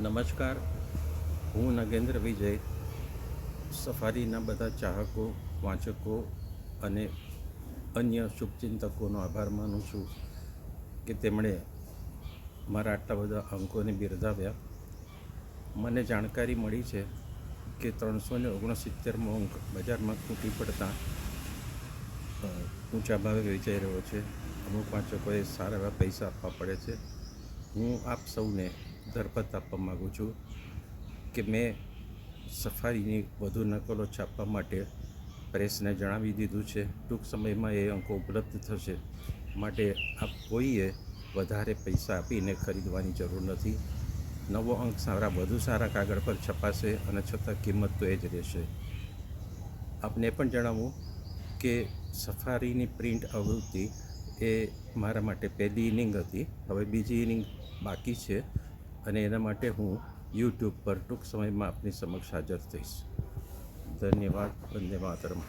નમસ્કાર. હું નગેન્દ્ર વિજય. સફારીના બધા ચાહકો, વાંચકો અને અન્ય શુભચિંતકોનો આભાર માનું છું કે તેમણે મારા આટલા બધા અંકોને બિરદાવ્યા. મને જાણકારી મળી છે કે ત્રણસો ને ઓગણસિત્તેરમો અંક બજારમાં તૂટી પડતા ઊંચા ભાવે વેચાઈ રહ્યો છે. અમુક વાંચકોએ સારા એવા પૈસા આપવા પડે છે. હું આપ સૌને ધરપત આપવા માગું છું કે મેં સફારીની વધુ નકલો છાપવા માટે પ્રેસને જણાવી દીધું છે. ટૂંક સમયમાં એ અંકો ઉપલબ્ધ થશે. માટે આપ કોઈએ વધારે પૈસા આપીને ખરીદવાની જરૂર નથી. નવો અંક સારા, વધુ સારા કાગળ પર છપાશે અને છતાં કિંમત તો એ જ રહેશે. આપને પણ જણાવું કે સફારીની પ્રિન્ટ આવૃત્તિ એ મારા માટે પહેલી ઇનિંગ હતી. હવે બીજી ઇનિંગ બાકી છે. અને એના માટે હું યુટ્યુબ પર ટૂંક સમયમાં આપની સમક્ષ હાજર થઈશ. ધન્યવાદ. વંદે માતરમ.